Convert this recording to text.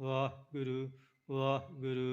Waheguru Waheguru.